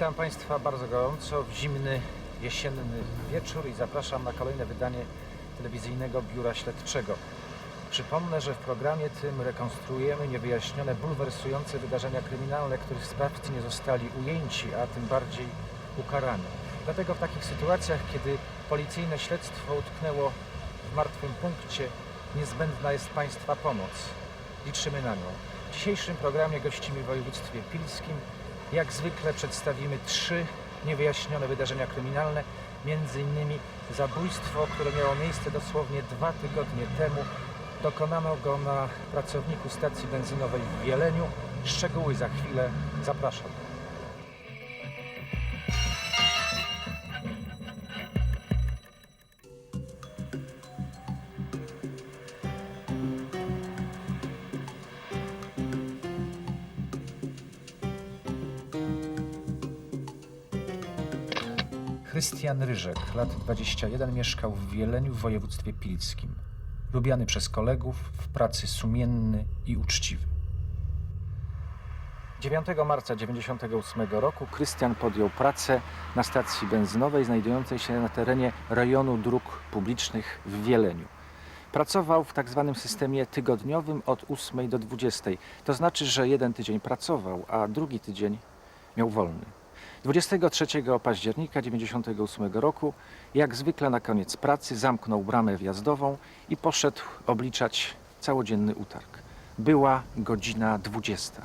Witam Państwa bardzo gorąco w zimny, jesienny wieczór i zapraszam na kolejne wydanie telewizyjnego Biura Śledczego. Przypomnę, że w programie tym rekonstruujemy niewyjaśnione, bulwersujące wydarzenia kryminalne, których sprawcy nie zostali ujęci, a tym bardziej ukarani. Dlatego w takich sytuacjach, kiedy policyjne śledztwo utknęło w martwym punkcie, niezbędna jest Państwa pomoc. Liczymy na nią. W dzisiejszym programie gościmy w województwie pilskim. Jak zwykle przedstawimy trzy niewyjaśnione wydarzenia kryminalne, innymi zabójstwo, które miało miejsce dosłownie dwa tygodnie temu. Dokonano go na pracowniku stacji benzynowej w Wieleniu. Szczegóły za chwilę. Zapraszam. Krystian Ryżek, lat 21, mieszkał w Wieleniu w województwie pilskim. Lubiany przez kolegów, w pracy sumienny i uczciwy. 9 marca 1998 roku Krystian podjął pracę na stacji benzynowej znajdującej się na terenie rejonu dróg publicznych w Wieleniu. Pracował w tak zwanym systemie tygodniowym od 8 do 20. To znaczy, że jeden tydzień pracował, a drugi tydzień miał wolny. 23 października 1998 roku, jak zwykle na koniec pracy, zamknął bramę wjazdową i poszedł obliczać całodzienny utarg. Była godzina 20.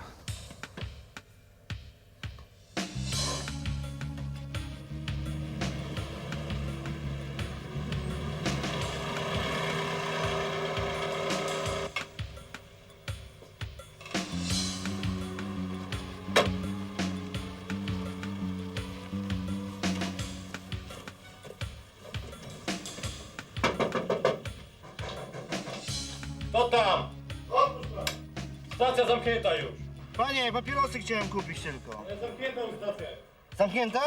tam! Stacja zamknięta już. Panie, papierosy chciałem kupić tylko. Ja zamkniętą stację. Zamknięte?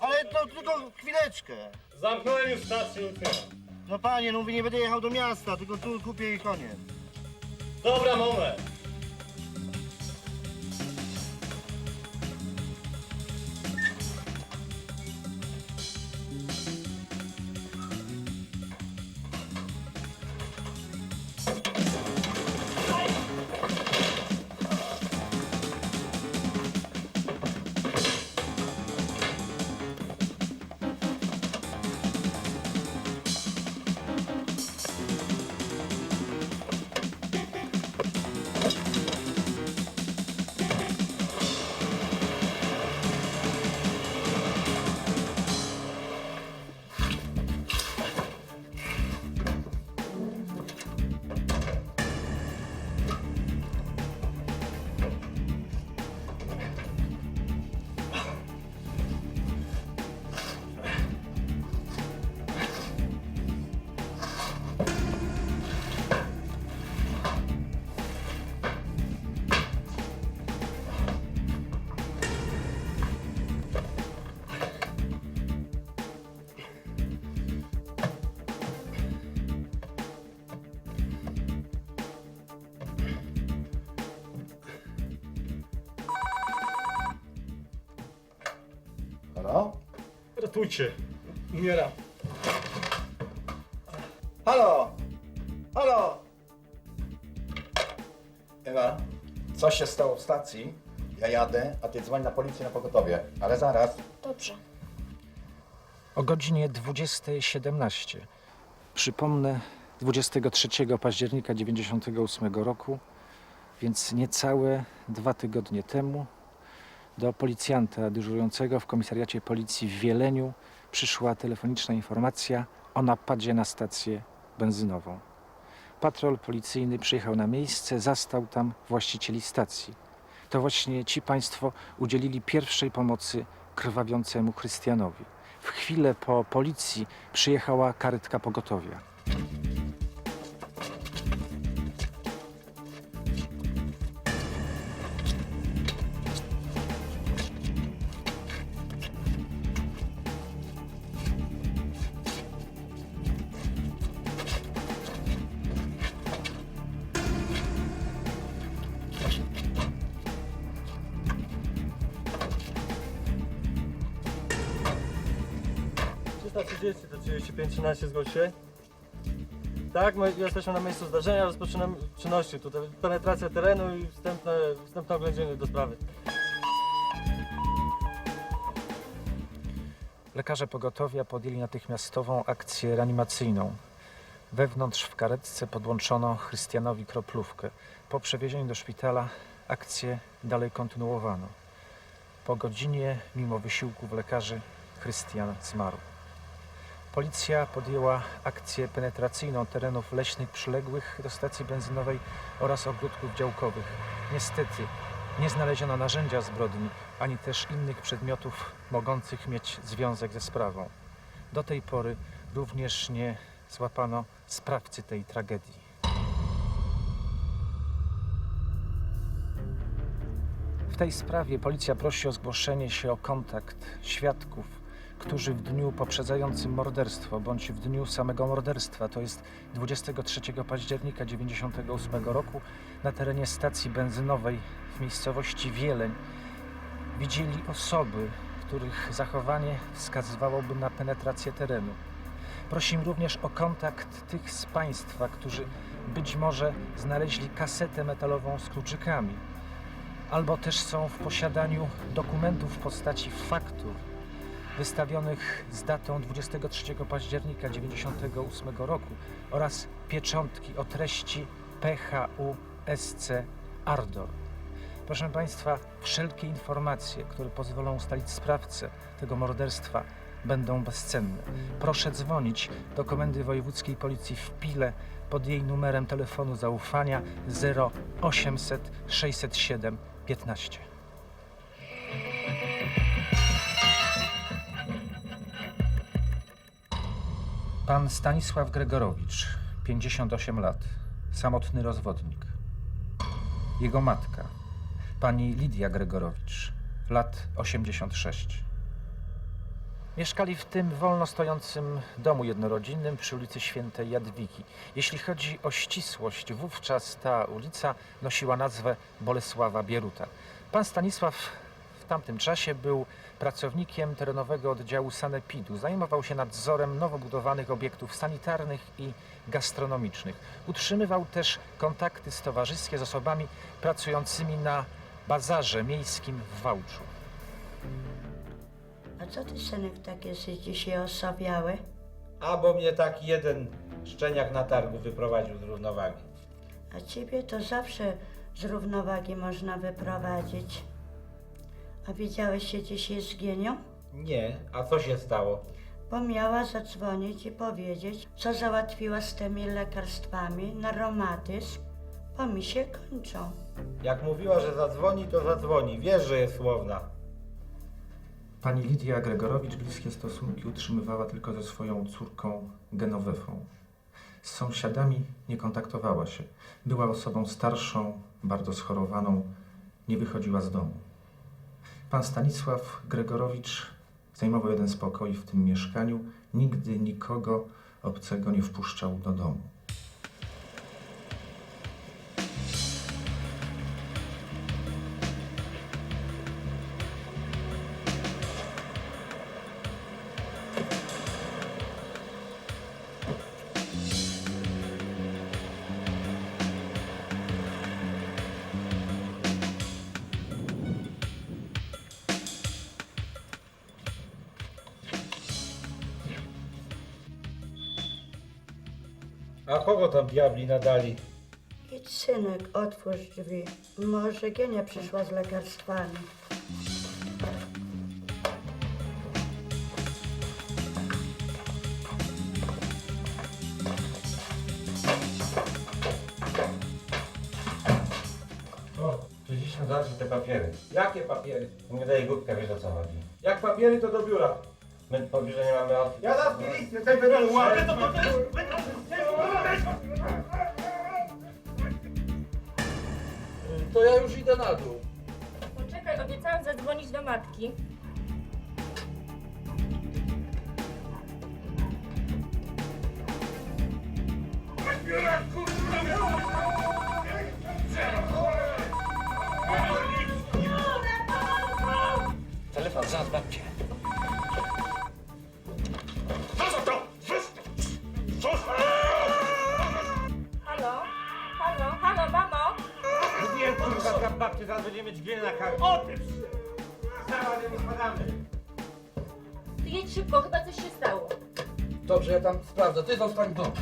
Ale to tylko chwileczkę. Zamknąłem już stację, nic nie ma. No panie, no mówię, nie będę jechał do miasta, tylko tu kupię i koniec. Dobra, moment. Ratujcie. Umieram. Halo? Halo? Ewa, coś się stało w stacji. Ja jadę, a ty dzwoń na policję na pogotowie. Ale zaraz. Dobrze. O godzinie 20.17. Przypomnę, 23 października 1998 roku, więc niecałe dwa tygodnie temu, do policjanta dyżurującego w komisariacie policji w Wieleniu przyszła telefoniczna informacja o napadzie na stację benzynową. Patrol policyjny przyjechał na miejsce, zastał tam właścicieli stacji. To właśnie ci państwo udzielili pierwszej pomocy krwawiącemu Chrystianowi. W chwilę po policji przyjechała karetka pogotowia. To 35 13 zgłoś się. Tak, my jesteśmy na miejscu zdarzenia, rozpoczynamy czynności. Tutaj penetracja terenu i wstępne, wstępne oględziny do sprawy. Lekarze pogotowia podjęli natychmiastową akcję reanimacyjną. Wewnątrz w karetce podłączono Chrystianowi kroplówkę. Po przewiezieniu do szpitala akcję dalej kontynuowano. Po godzinie, mimo wysiłków lekarzy, Chrystian zmarł. Policja podjęła akcję penetracyjną terenów leśnych przyległych do stacji benzynowej oraz ogródków działkowych. Niestety nie znaleziono narzędzia zbrodni, ani też innych przedmiotów mogących mieć związek ze sprawą. Do tej pory również nie złapano sprawcy tej tragedii. W tej sprawie policja prosi o zgłoszenie się o kontakt świadków, którzy w dniu poprzedzającym morderstwo bądź w dniu samego morderstwa, to jest 23 października 1998 roku, na terenie stacji benzynowej w miejscowości Wieleń widzieli osoby, których zachowanie wskazywałoby na penetrację terenu. Prosimy również o kontakt tych z Państwa, którzy być może znaleźli kasetę metalową z kluczykami, albo też są w posiadaniu dokumentów w postaci faktur wystawionych z datą 23 października 1998 roku oraz pieczątki o treści PHU SC Ardor. Proszę Państwa, wszelkie informacje, które pozwolą ustalić sprawcę tego morderstwa, będą bezcenne. Proszę dzwonić do Komendy Wojewódzkiej Policji w Pile pod jej numerem telefonu zaufania 0800 607 15. Pan Stanisław Gregorowicz, 58 lat, samotny rozwodnik. Jego matka, pani Lidia Gregorowicz, lat 86. Mieszkali w tym wolno stojącym domu jednorodzinnym przy ulicy Świętej Jadwigi. Jeśli chodzi o ścisłość, wówczas ta ulica nosiła nazwę Bolesława Bieruta. Pan Stanisław tamtym czasie był pracownikiem terenowego oddziału Sanepidu. Zajmował się nadzorem nowo budowanych obiektów sanitarnych i gastronomicznych. Utrzymywał też kontakty stowarzyskie z osobami pracującymi na bazarze miejskim w Wałczu. A co ty, synek, tak jesteś dzisiaj osobiały? A bo mnie tak jeden szczeniak na targu wyprowadził z równowagi. A ciebie to zawsze z równowagi można wyprowadzić. A widziałeś się dzisiaj z Gienią? Nie, a co się stało? Bo miała zadzwonić i powiedzieć, co załatwiła z tymi lekarstwami na reumatyzm, bo mi się kończą. Jak mówiła, że zadzwoni, to zadzwoni. Wiesz, że jest słowna. Pani Lidia Gregorowicz bliskie stosunki utrzymywała tylko ze swoją córką Genowefą. Z sąsiadami nie kontaktowała się. Była osobą starszą, bardzo schorowaną, nie wychodziła z domu. Pan Stanisław Gregorowicz zajmował jeden z pokoi w tym mieszkaniu. Nigdy nikogo obcego nie wpuszczał do domu. A kogo tam diabli nadali? Idź, synek, otwórz drzwi. Może Gienia przyszła z lekarstwami. O, przecież zobaczyć te papiery. Jakie papiery? Nie daje głupka, wiesz o co chodzi. Jak papiery, to do biura. My w pobliżu nie mamy opcji. Ja dam będę łapie, to To ja już idę na dół. Poczekaj, obiecałam zadzwonić do matki. Sprawdzę. Ty zostań w.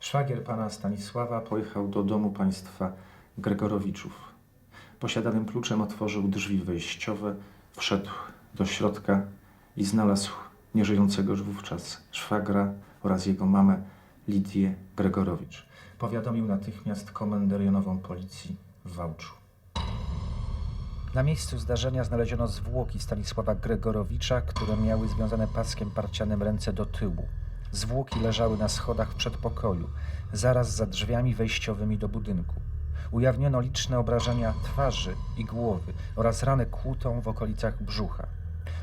Szwagier pana Stanisława pojechał do domu państwa Gregorowiczów. Posiadanym kluczem otworzył drzwi wejściowe, wszedł do środka i znalazł nieżyjącego już wówczas szwagra oraz jego mamę Lidię Gregorowicz. Powiadomił natychmiast komendę rejonową policji w Wałczu. Na miejscu zdarzenia znaleziono zwłoki Stanisława Gregorowicza, które miały związane paskiem parcianym ręce do tyłu. Zwłoki leżały na schodach w przedpokoju, zaraz za drzwiami wejściowymi do budynku. Ujawniono liczne obrażenia twarzy i głowy oraz ranę kłutą w okolicach brzucha.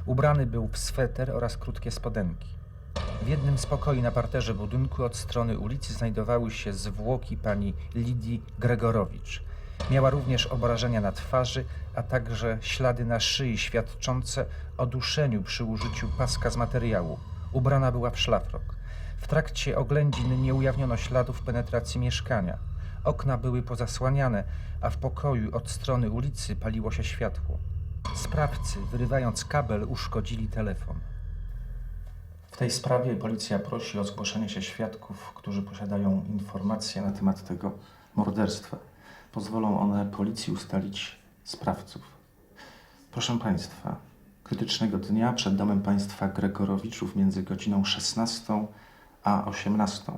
Ubrany był w sweter oraz krótkie spodenki. W jednym z pokoi na parterze budynku od strony ulicy znajdowały się zwłoki pani Lidii Gregorowicz. Miała również obrażenia na twarzy, a także ślady na szyi świadczące o duszeniu przy użyciu paska z materiału. Ubrana była w szlafrok. W trakcie oględzin nie ujawniono śladów penetracji mieszkania. Okna były pozasłaniane, a w pokoju od strony ulicy paliło się światło. Sprawcy, wyrywając kabel, uszkodzili telefon. W tej sprawie policja prosi o zgłoszenie się świadków, którzy posiadają informacje na temat tego morderstwa. Pozwolą one policji ustalić sprawców. Proszę Państwa, krytycznego dnia przed domem państwa Gregorowiczów między godziną 16 a 18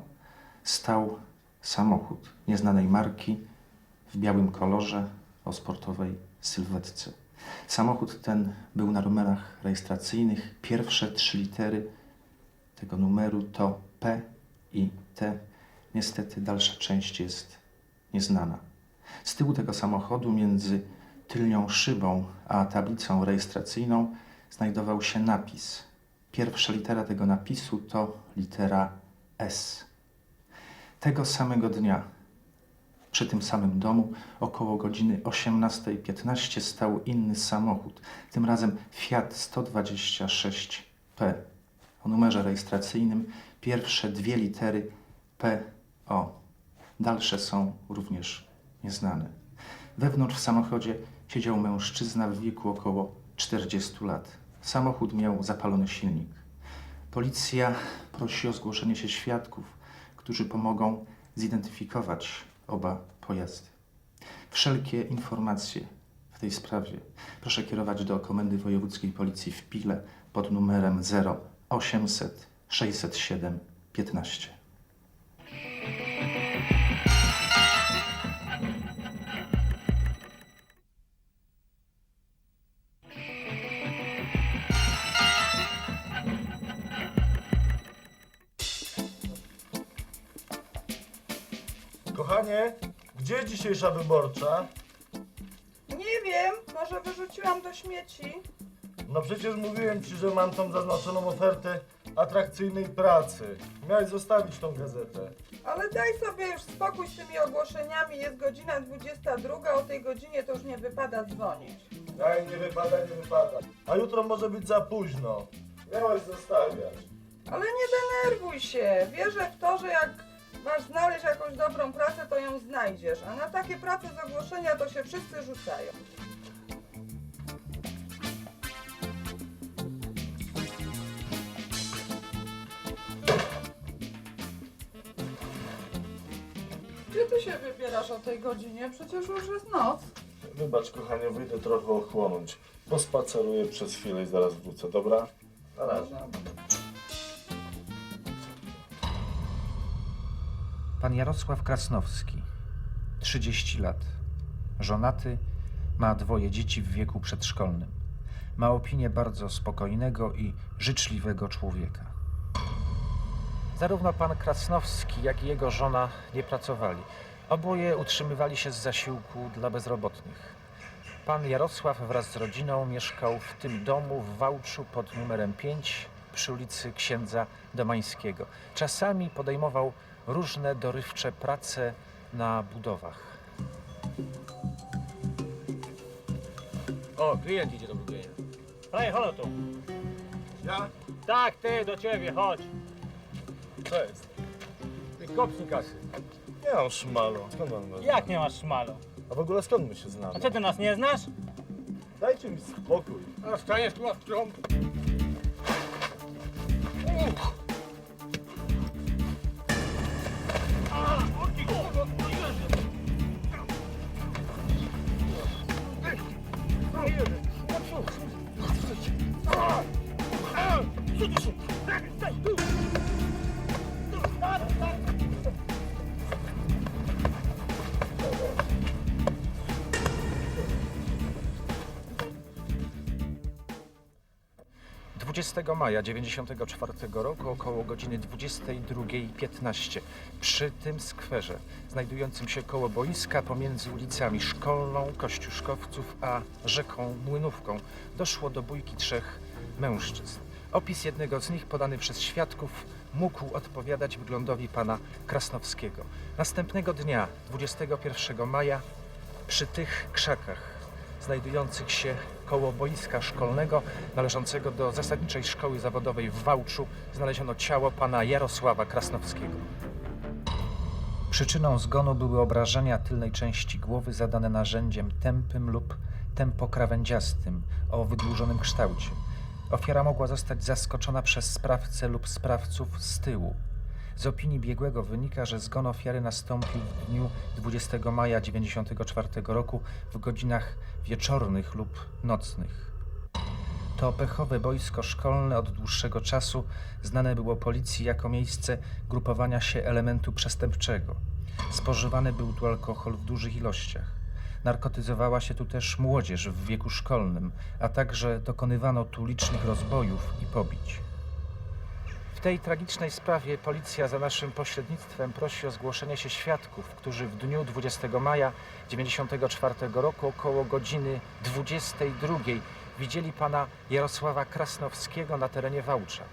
stał samochód nieznanej marki w białym kolorze o sportowej sylwetce. Samochód ten był na numerach rejestracyjnych. Pierwsze trzy litery tego numeru to P i T. Niestety dalsza część jest nieznana. Z tyłu tego samochodu między tylnią szybą a tablicą rejestracyjną znajdował się napis. Pierwsza litera tego napisu to litera S. Tego samego dnia przy tym samym domu około godziny 18.15 stał inny samochód, tym razem Fiat 126P. O numerze rejestracyjnym pierwsze dwie litery PO. Dalsze są również nieznane. Wewnątrz w samochodzie siedział mężczyzna w wieku około 40 lat. Samochód miał zapalony silnik. Policja prosi o zgłoszenie się świadków, którzy pomogą zidentyfikować oba pojazdy. Wszelkie informacje w tej sprawie proszę kierować do Komendy Wojewódzkiej Policji w Pile pod numerem 0800 607 15. gdzie dzisiejsza wyborcza? Nie wiem, może wyrzuciłam do śmieci. No przecież mówiłem ci, że mam tą zaznaczoną ofertę atrakcyjnej pracy. Miałeś zostawić tą gazetę. Ale daj sobie już spokój z tymi ogłoszeniami. Jest godzina 22, o tej godzinie to już nie wypada dzwonić. Daj, nie wypada, nie wypada. A jutro może być za późno. Miałaś zostawiać. Ale nie denerwuj się. Wierzę w to, że jak masz znaleźć jakąś dobrą pracę, to ją znajdziesz. A na takie prace z ogłoszenia to się wszyscy rzucają. Gdzie ty się wybierasz o tej godzinie? Przecież już jest noc. Wybacz, kochanie, wyjdę trochę ochłonąć. Pospaceruję przez chwilę i zaraz wrócę, dobra? Na razie. Pan Jarosław Krasnowski, 30 lat, żonaty, ma dwoje dzieci w wieku przedszkolnym. ma opinię bardzo spokojnego i życzliwego człowieka. Zarówno pan Krasnowski, jak i jego żona nie pracowali. Oboje utrzymywali się z zasiłku dla bezrobotnych. Pan Jarosław wraz z rodziną mieszkał w tym domu w Wałczu pod numerem 5 przy ulicy Księdza Domańskiego. Czasami podejmował różne dorywcze prace na budowach. O, klient idzie do budzenia. Hej, chodź tu. Ja? Tak, ty, do ciebie, chodź. Co jest? Ty kopnij kasy. Nie mam szmalu. Skąd mam was? Jak nie masz szmalu? A w ogóle skąd my się znamy? A co, ty nas nie znasz? Dajcie mi spokój. A staniesz tu w trąb. Dwudziestego maja 1994 roku około godziny 22.15 przy tym skwerze znajdującym się koło boiska pomiędzy ulicami Szkolną, Kościuszkowców a rzeką Młynówką doszło do bójki trzech mężczyzn. Opis jednego z nich podany przez świadków mógł odpowiadać wyglądowi pana Krasnowskiego. Następnego dnia, 21 maja, przy tych krzakach znajdujących się koło boiska szkolnego należącego do zasadniczej szkoły zawodowej w Wałczu znaleziono ciało pana Jarosława Krasnowskiego. Przyczyną zgonu były obrażenia tylnej części głowy zadane narzędziem tępym lub tępokrawędziastym o wydłużonym kształcie. Ofiara mogła zostać zaskoczona przez sprawcę lub sprawców z tyłu. Z opinii biegłego wynika, że zgon ofiary nastąpił w dniu 20 maja 1994 roku w godzinach wieczornych lub nocnych. To pechowe boisko szkolne od dłuższego czasu znane było policji jako miejsce grupowania się elementu przestępczego. Spożywany był tu alkohol w dużych ilościach. Narkotyzowała się tu też młodzież w wieku szkolnym, a także dokonywano tu licznych rozbojów i pobić. Tej tragicznej sprawie policja za naszym pośrednictwem prosi o zgłoszenie się świadków, którzy w dniu 20 maja 1994 roku około godziny 22 widzieli pana Jarosława Krasnowskiego na terenie Wałcza.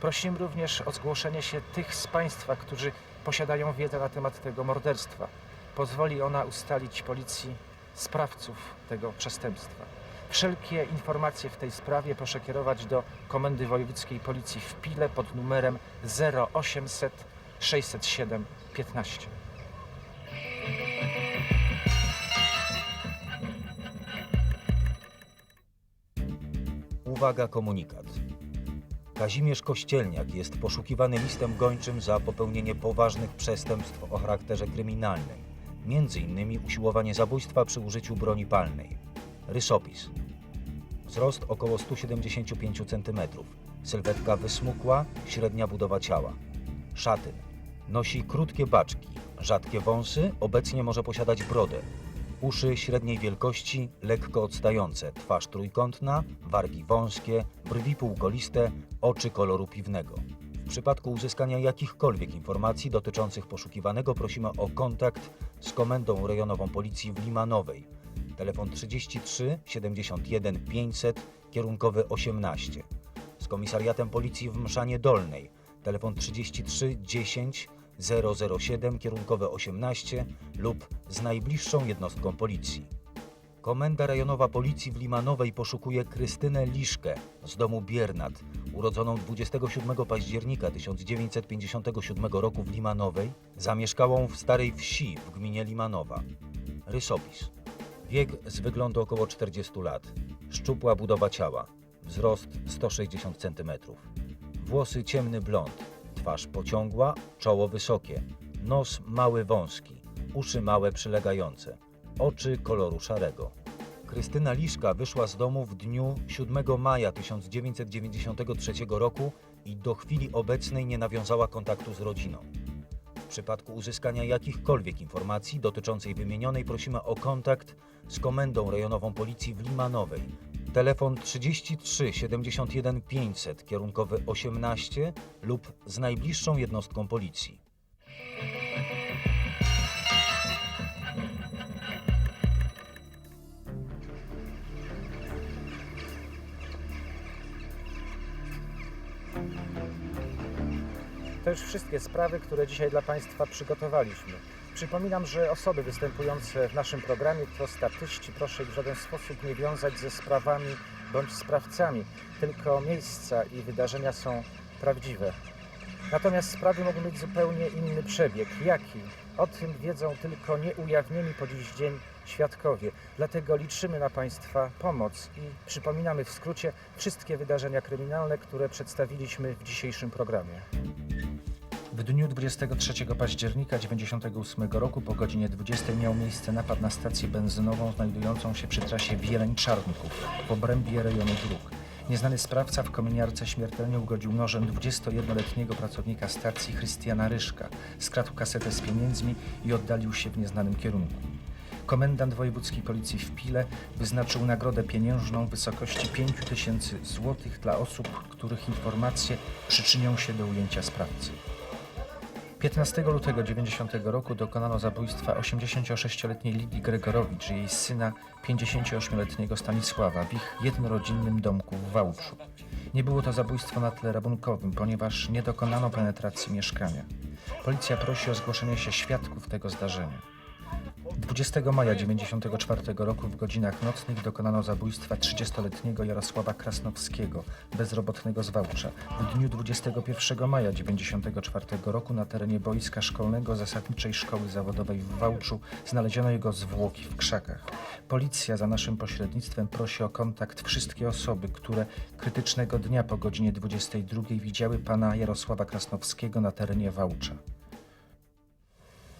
Prosimy również o zgłoszenie się tych z Państwa, którzy posiadają wiedzę na temat tego morderstwa. Pozwoli ona ustalić policji sprawców tego przestępstwa. Wszelkie informacje w tej sprawie proszę kierować do Komendy Wojewódzkiej Policji w Pile pod numerem 0800 607 15. Uwaga, komunikat. Kazimierz Kościelniak jest poszukiwany listem gończym za popełnienie poważnych przestępstw o charakterze kryminalnym, innymi usiłowanie zabójstwa przy użyciu broni palnej. Rysopis. Wzrost około 175 cm. Sylwetka wysmukła, średnia budowa ciała. Szatyn. Nosi krótkie baczki, rzadkie wąsy, obecnie może posiadać brodę. Uszy średniej wielkości, lekko odstające, twarz trójkątna, wargi wąskie, brwi półkoliste, oczy koloru piwnego. W przypadku uzyskania jakichkolwiek informacji dotyczących poszukiwanego prosimy o kontakt z Komendą Rejonową Policji w Limanowej. Telefon 33 71 500, kierunkowy 18. Z Komisariatem Policji w Mszanie Dolnej. Telefon 33 10 007 kierunkowe 18 lub z najbliższą jednostką policji. Komenda Rejonowa Policji w Limanowej poszukuje Krystynę Liszkę z domu Biernat, urodzoną 27 października 1957 roku w Limanowej, zamieszkałą w Starej Wsi w gminie Limanowa. Rysopis. Wiek z wyglądu około 40 lat. Szczupła budowa ciała. Wzrost 160 cm. Włosy ciemny blond. Twarz pociągła, czoło wysokie. Nos mały wąski. Uszy małe przylegające. Oczy koloru szarego. Krystyna Liszka wyszła z domu w dniu 7 maja 1993 roku i do chwili obecnej nie nawiązała kontaktu z rodziną. Przypadku uzyskania jakichkolwiek informacji dotyczącej wymienionej prosimy o kontakt z Komendą Rejonową Policji w Limanowej. telefon 33 71 500 kierunkowy 18 lub z najbliższą jednostką policji. To już wszystkie sprawy, które dzisiaj dla Państwa przygotowaliśmy. Przypominam, że osoby występujące w naszym programie to statyści. Proszę ich w żaden sposób nie wiązać ze sprawami bądź sprawcami. Tylko miejsca i wydarzenia są prawdziwe. Natomiast sprawy mogą mieć zupełnie inny przebieg. Jaki? O tym wiedzą tylko nieujawnieni po dziś dzień świadkowie. Dlatego liczymy na Państwa pomoc i przypominamy w skrócie wszystkie wydarzenia kryminalne, które przedstawiliśmy w dzisiejszym programie. W dniu 23 października 1998 roku po godzinie 20 miał miejsce napad na stację benzynową znajdującą się przy trasie Wieleń-Czarnków w obrębie rejonu dróg. Nieznany sprawca w kominiarce śmiertelnie ugodził nożem 21-letniego pracownika stacji Chrystiana Ryszka, skradł kasetę z pieniędzmi i oddalił się w nieznanym kierunku. Komendant wojewódzkiej policji w Pile wyznaczył nagrodę pieniężną w wysokości 5 tysięcy złotych dla osób, których informacje przyczynią się do ujęcia sprawcy. 15 lutego 90 roku dokonano zabójstwa 86-letniej Lidii Gregorowicz i jej syna 58-letniego Stanisława w ich jednorodzinnym domku w Wałczu. Nie było to zabójstwo na tle rabunkowym, ponieważ nie dokonano penetracji mieszkania. Policja prosi o zgłoszenie się świadków tego zdarzenia. 20 maja 1994 roku w godzinach nocnych dokonano zabójstwa 30-letniego Jarosława Krasnowskiego, bezrobotnego z Wałcza. W dniu 21 maja 1994 roku na terenie boiska szkolnego Zasadniczej Szkoły Zawodowej w Wałczu znaleziono jego zwłoki w krzakach. Policja za naszym pośrednictwem prosi o kontakt wszystkie osoby, które krytycznego dnia po godzinie 22 widziały pana Jarosława Krasnowskiego na terenie Wałcza.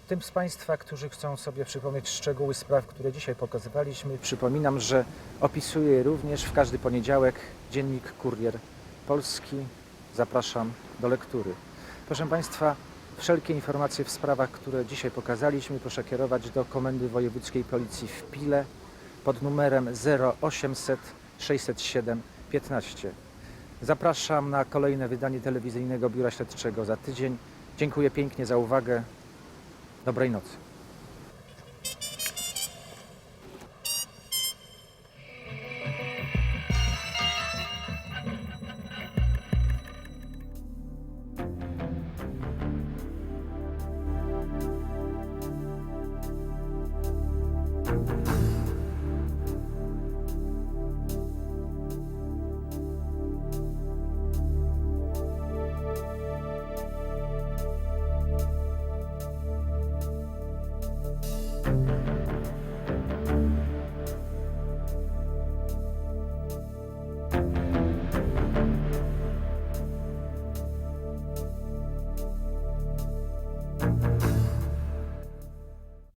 Tym z Państwa, którzy chcą sobie przypomnieć szczegóły spraw, które dzisiaj pokazywaliśmy, przypominam, że opisuje je również w każdy poniedziałek dziennik Kurier Polski. Zapraszam do lektury. Proszę Państwa, wszelkie informacje w sprawach, które dzisiaj pokazaliśmy, proszę kierować do Komendy Wojewódzkiej Policji w Pile pod numerem 0800 607 15. Zapraszam na kolejne wydanie telewizyjnego Biura Śledczego za tydzień. Dziękuję pięknie za uwagę. Dobrej nocy.